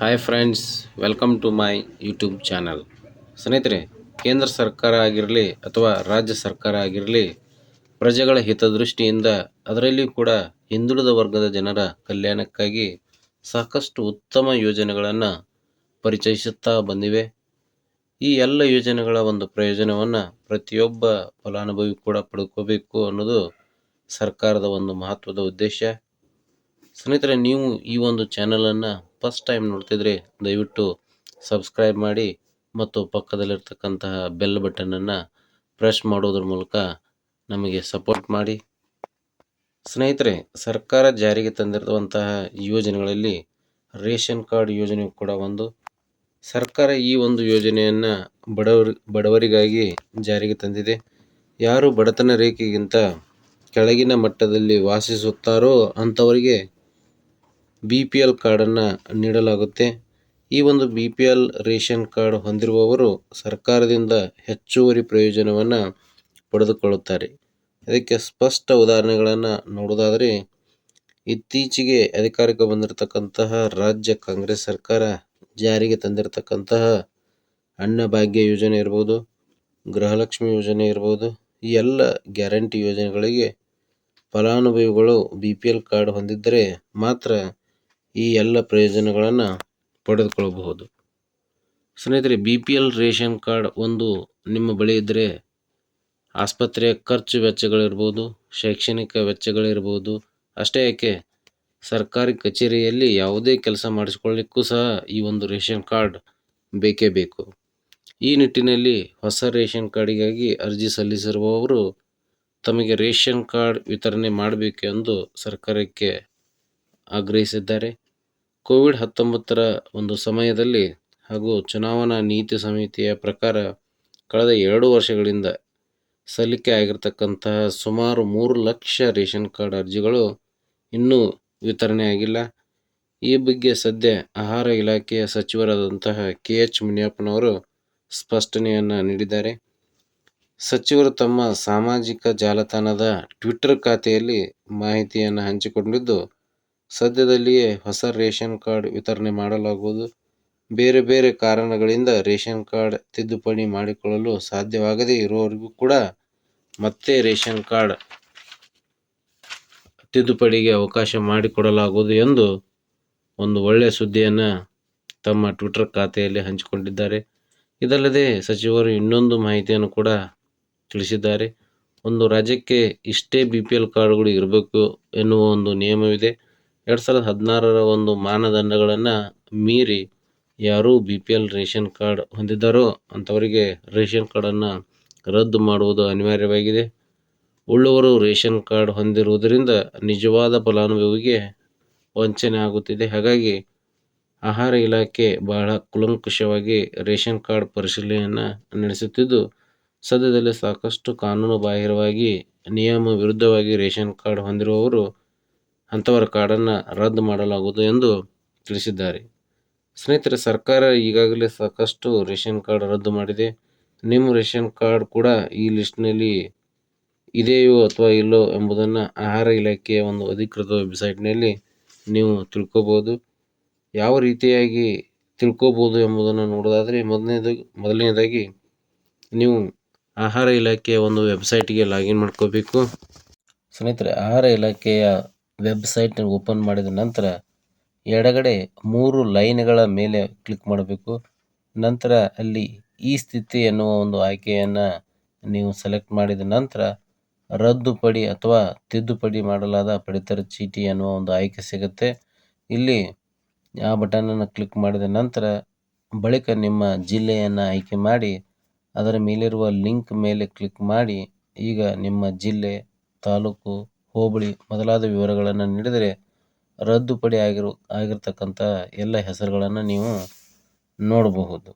Hi friends welcome to my YouTube channel ಸ್ನೇಹಿತರೆ, ಕೇಂದ್ರ ಸರ್ಕಾರ ಆಗಿರಲಿ ಅಥವಾ ರಾಜ್ಯ ಸರ್ಕಾರ ಆಗಿರಲಿ, ಪ್ರಜೆಗಳ ಹಿತದೃಷ್ಟಿಯಿಂದ ಅದರಲ್ಲಿಯೂ ಕೂಡ ಹಿಂದುಳಿದ ವರ್ಗದ ಜನರ ಕಲ್ಯಾಣಕ್ಕಾಗಿ ಸಾಕಷ್ಟು ಉತ್ತಮ ಯೋಜನೆಗಳನ್ನು ಪರಿಚಯಿಸುತ್ತಾ ಬಂದಿವೆ. ಈ ಎಲ್ಲ ಯೋಜನೆಗಳ ಒಂದು ಪ್ರಯೋಜನವನ್ನು ಪ್ರತಿಯೊಬ್ಬ ಫಲಾನುಭವಿ ಕೂಡ ಪಡ್ಕೋಬೇಕು ಅನ್ನೋದು ಸರ್ಕಾರದ ಒಂದು ಮಹತ್ವದ ಉದ್ದೇಶ. ಸ್ನೇಹಿತರೆ, ನೀವು ಈ ಒಂದು ಚಾನಲನ್ನು ಫಸ್ಟ್ ಟೈಮ್ ನೋಡ್ತಿದ್ರೆ ದಯವಿಟ್ಟು ಸಬ್ಸ್ಕ್ರೈಬ್ ಮಾಡಿ ಮತ್ತು ಪಕ್ಕದಲ್ಲಿರ್ತಕ್ಕಂತಹ ಬೆಲ್ ಬಟನನ್ನು ಪ್ರೆಸ್ ಮಾಡೋದ್ರ ಮೂಲಕ ನಮಗೆ ಸಪೋರ್ಟ್ ಮಾಡಿ. ಸ್ನೇಹಿತರೆ, ಸರ್ಕಾರ ಜಾರಿಗೆ ತಂದಿರುವಂತಹ ಯೋಜನೆಗಳಲ್ಲಿ ರೇಷನ್ ಕಾರ್ಡ್ ಯೋಜನೆ ಕೂಡ ಒಂದು. ಸರ್ಕಾರ ಈ ಒಂದು ಯೋಜನೆಯನ್ನು ಬಡವರಿ, ಬಡವರಿಗಾಗಿ ಜಾರಿಗೆ ತಂದಿದೆ. ಯಾರು ಬಡತನ ರೇಖೆಗಿಂತ ಕೆಳಗಿನ ಮಟ್ಟದಲ್ಲಿ ವಾಸಿಸುತ್ತಾರೋ ಅಂಥವರಿಗೆ ಬಿ ಪಿ ಎಲ್ ಕಾರ್ಡನ್ನು ನೀಡಲಾಗುತ್ತೆ. ಈ ಒಂದು B P L ration card ಹೊಂದಿರುವವರು ಸರ್ಕಾರದಿಂದ ಹೆಚ್ಚುವರಿ ಪ್ರಯೋಜನವನ್ನು ಪಡೆದುಕೊಳ್ಳುತ್ತಾರೆ. ಅದಕ್ಕೆ ಸ್ಪಷ್ಟ ಉದಾಹರಣೆಗಳನ್ನು ನೋಡೋದಾದರೆ ಇತ್ತೀಚೆಗೆ ಅಧಿಕಾರಕ್ಕೆ ಬಂದಿರತಕ್ಕಂತಹ ರಾಜ್ಯ ಕಾಂಗ್ರೆಸ್ ಸರ್ಕಾರ ಜಾರಿಗೆ ತಂದಿರತಕ್ಕಂತಹ ಅನ್ನಭಾಗ್ಯ ಯೋಜನೆ ಇರ್ಬೋದು, ಗೃಹಲಕ್ಷ್ಮಿ ಯೋಜನೆ ಇರ್ಬೋದು, ಈ ಎಲ್ಲ ಗ್ಯಾರಂಟಿ ಯೋಜನೆಗಳಿಗೆ ಫಲಾನುಭವಿಗಳು ಬಿ ಪಿ ಎಲ್ ಕಾರ್ಡ್ ಹೊಂದಿದ್ದರೆ ಮಾತ್ರ ಈ ಎಲ್ಲ ಪ್ರಯೋಜನಗಳನ್ನು ಪಡೆದುಕೊಳ್ಳಬಹುದು. ಸ್ನೇಹಿತರೆ B P L ration card ಒಂದು ನಿಮ್ಮ ಬಳಿ ಇದ್ದರೆ ಆಸ್ಪತ್ರೆಯ ಖರ್ಚು ವೆಚ್ಚಗಳಿರ್ಬೋದು, ಶೈಕ್ಷಣಿಕ ವೆಚ್ಚಗಳಿರ್ಬೋದು, ಅಷ್ಟೇ ಯಾಕೆ ಸರ್ಕಾರಿ ಕಚೇರಿಯಲ್ಲಿ ಯಾವುದೇ ಕೆಲಸ ಮಾಡಿಸ್ಕೊಳ್ಳಿಕ್ಕೂ ಸಹ ಈ ಒಂದು ರೇಷನ್ ಕಾರ್ಡ್ ಬೇಕೇ ಬೇಕು. ಈ ನಿಟ್ಟಿನಲ್ಲಿ ಹೊಸ ರೇಷನ್ ಕಾರ್ಡಿಗಾಗಿ ಅರ್ಜಿ ಸಲ್ಲಿಸಿರುವವರು ತಮಗೆ ರೇಷನ್ ಕಾರ್ಡ್ ವಿತರಣೆ ಮಾಡಬೇಕೆಂದು ಸರ್ಕಾರಕ್ಕೆ ಆಗ್ರಹಿಸಿದ್ದಾರೆ. ಕೋವಿಡ್ ಹತ್ತೊಂಬತ್ತರ ಒಂದು ಸಮಯದಲ್ಲಿ ಹಾಗೂ ಚುನಾವಣಾ ನೀತಿ ಸಮಿತಿಯ ಪ್ರಕಾರ ಕಳೆದ ಎರಡು ವರ್ಷಗಳಿಂದ ಸಲ್ಲಿಕೆ ಆಗಿರತಕ್ಕಂತಹ ಸುಮಾರು ಮೂರು ಲಕ್ಷ ರೇಷನ್ ಕಾರ್ಡ್ ಅರ್ಜಿಗಳು ಇನ್ನೂ ವಿತರಣೆ ಆಗಿಲ್ಲ ಈ ಬಗ್ಗೆ ಸದ್ಯ ಆಹಾರ ಇಲಾಖೆಯ ಸಚಿವರಾದಂತಹ ಕೆ ಎಚ್ ಮುನಿಯಪ್ಪನವರು ಸ್ಪಷ್ಟನೆಯನ್ನು ನೀಡಿದ್ದಾರೆ. ಸಚಿವರು ತಮ್ಮ ಸಾಮಾಜಿಕ ಜಾಲತಾಣದ ಟ್ವಿಟ್ಟರ್ ಖಾತೆಯಲ್ಲಿ ಮಾಹಿತಿಯನ್ನು ಹಂಚಿಕೊಂಡಿದ್ದು ಸದ್ಯದಲ್ಲಿಯೇ ಹೊಸ ರೇಷನ್ ಕಾರ್ಡ್ ವಿತರಣೆ ಮಾಡಲಾಗುವುದು. ಬೇರೆ ಬೇರೆ ಕಾರಣಗಳಿಂದ ರೇಷನ್ ಕಾರ್ಡ್ ತಿದ್ದುಪಡಿ ಮಾಡಿಕೊಳ್ಳಲು ಸಾಧ್ಯವಾಗದೇ ಇರುವವರಿಗೂ ಕೂಡ ಮತ್ತೆ ರೇಷನ್ ಕಾರ್ಡ್ ತಿದ್ದುಪಡಿಗೆ ಅವಕಾಶ ಮಾಡಿಕೊಡಲಾಗುವುದು ಎಂದು ಒಂದು ಒಳ್ಳೆಯ ಸುದ್ದಿಯನ್ನು ತಮ್ಮ ಟ್ವಿಟರ್ ಖಾತೆಯಲ್ಲಿ ಹಂಚಿಕೊಂಡಿದ್ದಾರೆ. ಇದಲ್ಲದೆ ಸಚಿವರು ಇನ್ನೊಂದು ಮಾಹಿತಿಯನ್ನು ಕೂಡ ತಿಳಿಸಿದ್ದಾರೆ. ಒಂದು ರಾಜ್ಯಕ್ಕೆ ಇಷ್ಟೇ ಬಿ ಪಿ ಎಲ್ ಕಾರ್ಡ್ಗಳು ಇರಬೇಕು ಎನ್ನುವ ಒಂದು ನಿಯಮವಿದೆ. ಎರಡು ಸಾವಿರದ ಹದಿನಾರರ ಒಂದು ಮಾನದಂಡಗಳನ್ನು ಮೀರಿ ಯಾರು B P L ration card ಹೊಂದಿದ್ದಾರೋ ಅಂಥವರಿಗೆ ರೇಷನ್ ಕಾರ್ಡನ್ನು ರದ್ದು ಮಾಡುವುದು ಅನಿವಾರ್ಯವಾಗಿದೆ. ಉಳ್ಳವರು ರೇಷನ್ ಕಾರ್ಡ್ ಹೊಂದಿರುವುದರಿಂದ ನಿಜವಾದ ಫಲಾನುಭವಿಗೆ ವಂಚನೆ ಆಗುತ್ತಿದೆ. ಹಾಗಾಗಿ ಆಹಾರ ಇಲಾಖೆ ಬಹಳ ಕುಲಂಕುಷವಾಗಿ ರೇಷನ್ ಕಾರ್ಡ್ ಪರಿಶೀಲನೆಯನ್ನು ನಡೆಸುತ್ತಿದ್ದು, ಸದ್ಯದಲ್ಲೇ ಸಾಕಷ್ಟು ಕಾನೂನು ಬಾಹಿರವಾಗಿ ನಿಯಮ ವಿರುದ್ಧವಾಗಿ ರೇಷನ್ ಕಾರ್ಡ್ ಹೊಂದಿರುವವರು ಅಂಥವರ ಕಾರ್ಡನ್ನು ರದ್ದು ಮಾಡಲಾಗುವುದು ಎಂದು ತಿಳಿಸಿದ್ದಾರೆ. ಸ್ನೇಹಿತರೆ, ಸರ್ಕಾರ ಈಗಾಗಲೇ ಸಾಕಷ್ಟು ರೇಷನ್ ಕಾರ್ಡ್ ರದ್ದು ಮಾಡಿದೆ. ನಿಮ್ಮ ರೇಷನ್ ಕಾರ್ಡ್ ಕೂಡ ಈ ಲಿಸ್ಟ್ನಲ್ಲಿ ಇದೆಯೋ ಅಥವಾ ಇಲ್ಲೋ ಎಂಬುದನ್ನು ಆಹಾರ ಇಲಾಖೆಯ ಒಂದು ಅಧಿಕೃತ ವೆಬ್ಸೈಟ್ನಲ್ಲಿ ನೀವು ತಿಳ್ಕೋಬೋದು. ಯಾವ ರೀತಿಯಾಗಿ ತಿಳ್ಕೋಬೋದು ಎಂಬುದನ್ನು ನೋಡೋದಾದರೆ ಮೊದಲನೇದು, ಮೊದಲನೇದಾಗಿ ನೀವು ಆಹಾರ ಇಲಾಖೆಯ ಒಂದು ವೆಬ್ಸೈಟಿಗೆ ಲಾಗಿನ್ ಮಾಡ್ಕೋಬೇಕು. ಸ್ನೇಹಿತರೆ, ಆಹಾರ ಇಲಾಖೆಯ ವೆಬ್ಸೈಟ್ ಓಪನ್ ಮಾಡಿದ ನಂತರ ಎಡಗಡೆ ಮೂರು ಲೈನ್ಗಳ ಮೇಲೆ ಕ್ಲಿಕ್ ಮಾಡಬೇಕು. ನಂತರ ಅಲ್ಲಿ ಈ ಸ್ಥಿತಿ ಎನ್ನುವ ಒಂದು ಆಯ್ಕೆಯನ್ನು ನೀವು ಸೆಲೆಕ್ಟ್ ಮಾಡಿದ ನಂತರ ರದ್ದುಪಡಿ ಅಥವಾ ತಿದ್ದುಪಡಿ ಮಾಡಲಾದ ಪಡಿತರ ಚೀಟಿ ಎನ್ನುವ ಒಂದು ಆಯ್ಕೆ ಸಿಗುತ್ತೆ. ಇಲ್ಲಿ ಆ ಬಟನನ್ನು ಕ್ಲಿಕ್ ಮಾಡಿದ ನಂತರ ಬಳಿಕ ನಿಮ್ಮ ಜಿಲ್ಲೆಯನ್ನು ಆಯ್ಕೆ ಮಾಡಿ, ಅದರ ಮೇಲಿರುವ ಲಿಂಕ್ ಮೇಲೆ ಕ್ಲಿಕ್ ಮಾಡಿ, ಈಗ ನಿಮ್ಮ ಜಿಲ್ಲೆ, ತಾಲೂಕು ಹೋಬಳಿ ಮೊದಲಾದ ವಿವರಗಳನ್ನು ನೀಡಿದರೆ ರದ್ದುಪಡಿ ಆಗಿರು ಆಗಿರ್ತಕ್ಕಂಥ ಎಲ್ಲ ಹೆಸರುಗಳನ್ನು ನೀವು ನೋಡಬಹುದು.